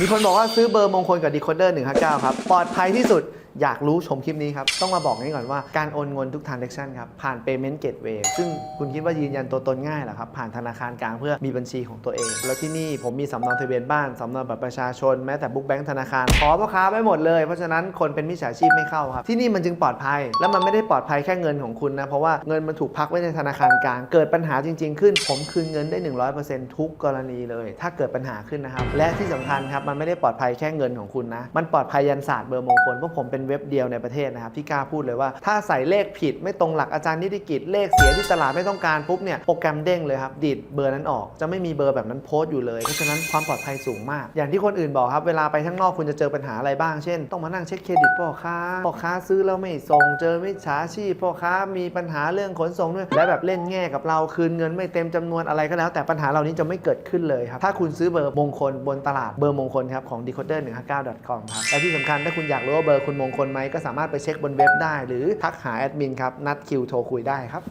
มีคนบอกว่าซื้อเบอร์มงคลกับ Decoder 159ครับ ปลอดภัยที่สุดอยากรู้ชมคลิปนี้ครับ ต้องมาบอกนี้ก่อนว่าการโอนเงินทุก transaction ครับ ผ่าน payment gateway ซึ่งคุณคิดว่ายืนยันตัวตนง่ายเหรอครับ ผ่านธนาคารกลางเพื่อมีบัญชีของตัวเอง แล้วที่นี่ผมมีสำเนาทะเบียนบ้าน สำเนาบัตรประชาชนแม้แต่บุ๊กแบงค์ธนาคาร ขอพ่อค้าไว้หมดเลย เพราะฉะนั้นคนเป็นมิจฉาชีพไม่เข้าครับ ที่นี่มันจึงปลอดภัย และมันไม่ได้ปลอดภัยแค่เงินของคุณนะเพราะว่าเงินมันถูกพักไว้ในธนาคารกลางเกิดปัญหาจริง ๆ ขึ้น ผมคืนเงินได้ 100%ทุกกรณีเลย ถ้าเกิดปัญหาขึ้นนะครับและที่สำคัญครับมันไม่ได้ปลอดภัยแค่เงินของคุณนะ มันปลอดภัยยันศาสตร์เบอร์มงคล เพราะผมเป็นเว็บเดียวในประเทศนะครับที่กล้าพูดเลยว่า ถ้าใส่เลขผิดไม่ตรงหลักอาจารย์นิติกิจเลขเสียที่ตลาดไม่ต้องการปุ๊บเนี่ยโปรแกรมเด้งเลยครับดีดเบอร์นั้นออกจะไม่มีเบอร์แบบนั้นโพสต์อยู่เลยเพราะฉะนั้นความปลอดภัยสูงมาก อย่างที่คนอื่นบอกครับเวลาไปข้างนอกคุณจะเจอปัญหาอะไรบ้างเช่น ต้องมานั่งเช็คเครดิตพ่อค้าพ่อค้าซื้อแล้วไม่ส่งเจอมิจฉาชีพพ่อค้ามีปัญหาเรื่องขนส่งด้วยและแบบเล่นแง่กับเราคืนเงินไม่เต็มจำนวนอะไรก็แล้ว แต่ปัญหาเหล่านี้จะไม่เกิดขึ้นเลยครับถ้าคุณซื้อเบอร์มงคลบนตลาดเบอร์มงคลครับของ decoder 159 com ครับ และที่สำคัญถ้าคุณอยากรู้ว่าเบอร์คุณมงคลไหมก็สามารถไปเช็คบนเว็บได้ หรือทักหาแอดมินครับนัดคิวโทรคุยได้ครับ